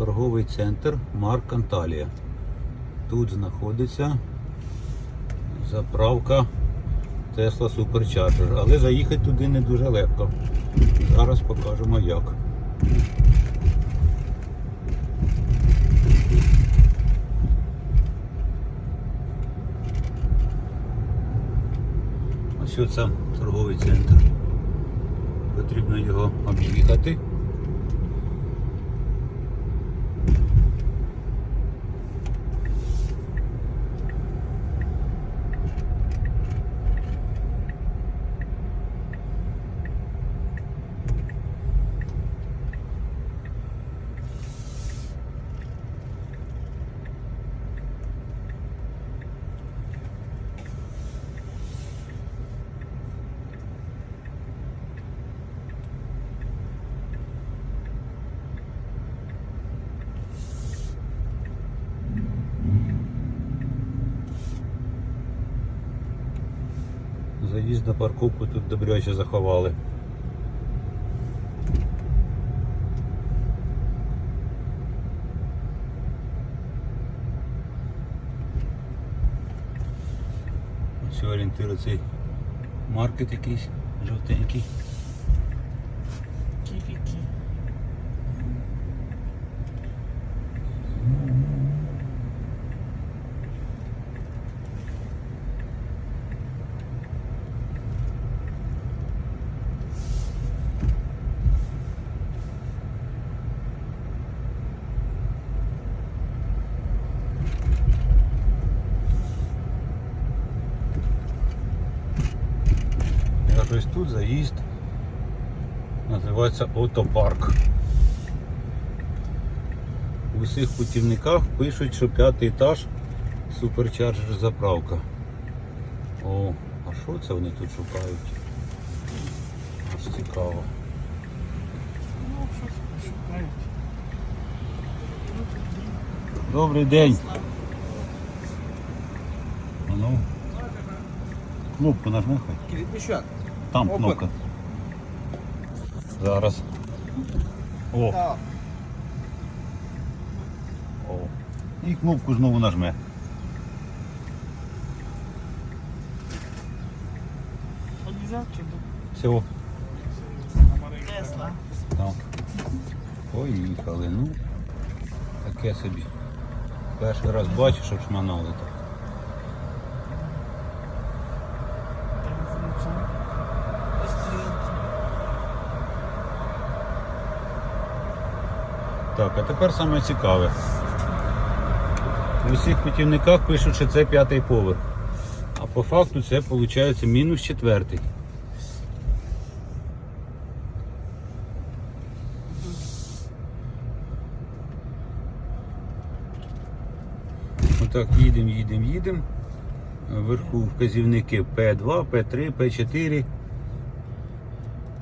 торговий центр Марк Анталія. Тут знаходиться заправка Tesla Supercharger, але заїхати туди не дуже легко. Зараз покажемо як. Ось це торговий центр. Потрібно його об'їхати. Заїзд на парковку тут добряче заховали. Ось орієнтир цей маркет якийсь жовтенький. Ківіки. Аж ось тут заїзд називається Отопарк. У усіх путівниках пишуть, що п'ятий етаж суперчарджер заправка. О, а що це вони тут шукають? Аж цікаво. Ну, щось шукають. Добрий день. Ну, кнопку нажми хоч. Кирпичак. Там Опа. кнопка. Зараз. О, о. І кнопку знову нажме. Чи Тесла. там. Поїхали. Ну, таке собі. Перший раз бачу, щоб шманали так. Так, а тепер саме цікаве. У всіх путівниках пишуть, що це п'ятий поверх. А по факту це виходить мінус четвертий. Отак їдемо, їдемо, їдемо. Вверху вказівники П2, П3, П4.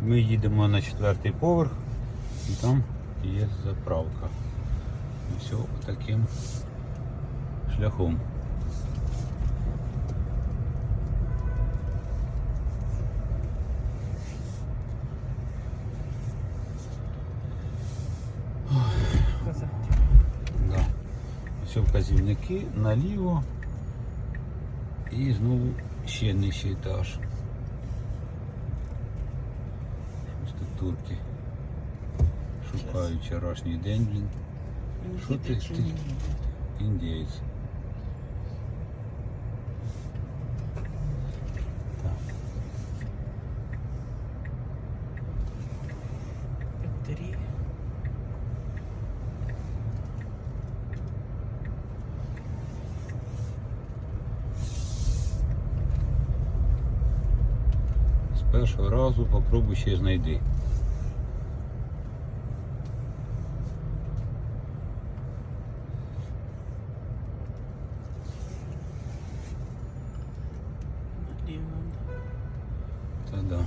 Ми їдемо на четвертий поверх і там є заправка. І все таким шляхом. Да. Все вказівники наліво і знову ще нижчий етаж. Щось тут турки Шукають вчорашній день, блін. Що ти- ти? Індієць. Так. Три. З першого разу попробуй ще знайди. Да.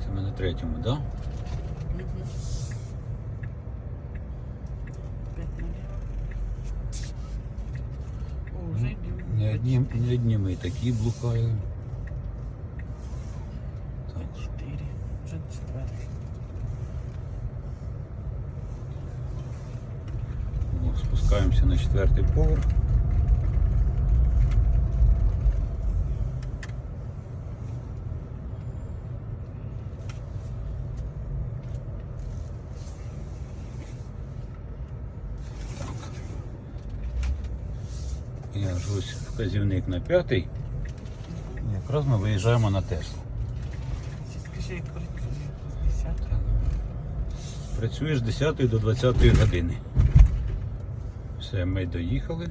Це ми на третьому. Да? Ну, не одні, не одні ми такі блукаємо. Так. Чотири. Вже четвертий. Спускаємося на четвертий поверх. Я ось вказівник на п'ятий. Якраз ми виїжджаємо на Теслу. Скажи, як працює. 10. Працюєш з 10 до 20 години. Все, ми доїхали.